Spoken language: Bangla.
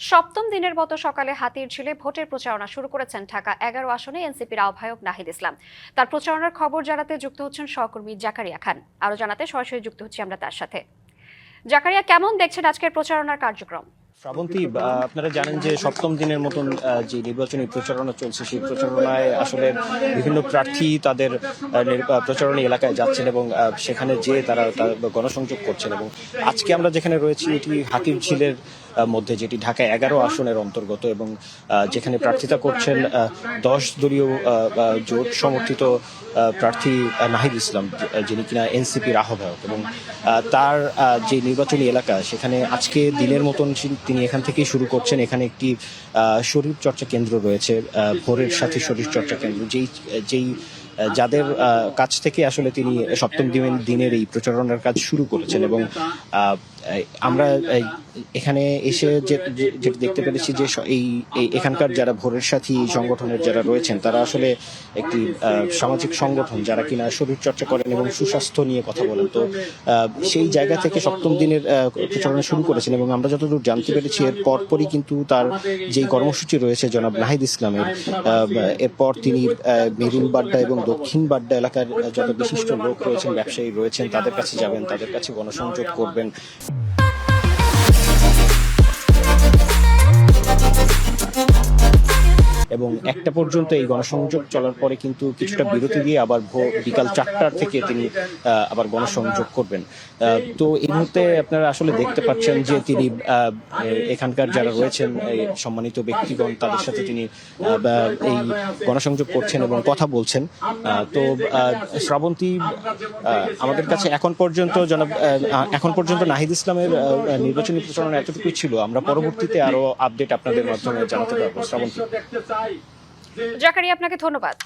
সপ্তম দিনের মতো সকালে হাতির ঝিলে ভোটের প্রচারণা শুরু করেছেন ঢাকা এগারো আসনে এনসিপির আহ্বায়ক নাহিদ ইসলাম। তার প্রচারণার খবর জানাতে যুক্ত হচ্ছেন সহকর্মী জাকারিয়া খান। আরও জানাতে সরাসরি যুক্ত হচ্ছি আমরা তার সাথে। জাকারিয়া, কেমন দেখছেন আজকের প্রচারণার কার্যক্রম? শ্রাবন্তী আপনারা জানেন যে সপ্তম দিনের মতন যে নির্বাচনী প্রচারণা চলছে, সেই প্রচারণায় আসলে বিভিন্ন প্রার্থী তাদের প্রচারণী এলাকায় যাচ্ছেন এবং সেখানে যেয়ে তারা গণসংযোগ করছেন এবং আজকে আমরা যেখানে রয়েছি, এটি হাতির ঝিলের মধ্যে, যেটি ঢাকা এগারো আসনের অন্তর্গত এবং যেখানে প্রার্থিতা করছেন দশ দলীয় জোট সমর্থিত প্রার্থী নাহিদ ইসলাম যিনি কিনা এনসিপির আহ্বায়ক এবং তার যে নির্বাচনী এলাকা, সেখানে আজকে দিনের মতন তিনি এখান থেকেই শুরু করছেন। এখানে একটি শরীর চর্চা কেন্দ্র রয়েছে ভোরের সাথে শরীর চর্চা কেন্দ্র, যেই যেই যাদের কাছ থেকে আসলে তিনি সপ্তম দিনের এই প্রচারণার কাজ শুরু করেছেন এবং আমরা এখানে এসে যে, যে- যেটা দেখতে পেরেছি যে এই এখানকার যারা ভোরের সাথী সংগঠনের যারা রয়েছেন, তারা আসলে একটি সামাজিক সংগঠন যারা কিনা শরীর চর্চা করেন এবং সুস্বাস্থ্য নিয়ে কথা বলেন। তো সেই জায়গা থেকে সপ্তম দিনের প্রচারণা শুরু করেছেন এবং আমরা যতদূর জানতে পেরেছি, এর পরপরই কিন্তু তার যেই কর্মসূচি রয়েছে জনাব নাহিদ ইসলামের এরপর তিনি মেরিন বাড্ডা এবং দক্ষিণ বাড্ডা এলাকার যত বিশিষ্ট লোক রয়েছেন, ব্যবসায়ী রয়েছেন, তাদের কাছে যাবেন, তাদের কাছে গণসংযোগ করবেন। এবং একটা পর্যন্ত এই গণসংযোগ চলার পরে কিন্তু কিছুটা বিরতি দিয়ে আবার বিকাল চারটার থেকে তিনি আবার গণসংযোগ করবেন। তো এই মুহূর্তে আপনারা আসলে দেখতে পাচ্ছেন যে তিনি এখানকার যারা রয়েছেন সম্মানিত ব্যক্তিগণ, তাদের সাথে তিনি এই গণসংযোগ করছেন এবং কথা বলছেন। তো শ্রাবন্তী আমাদের কাছে এখন পর্যন্ত জনাব এখন পর্যন্ত নাহিদ ইসলামের নির্বাচনী প্রচারণা এতটুকুই ছিল। আমরা পরবর্তীতে আরও আপডেট আপনাদের মাধ্যমে জানাতে পারব। শ্রাবন্তী। জাকারিয়া আপনাকে ধন্যবাদ।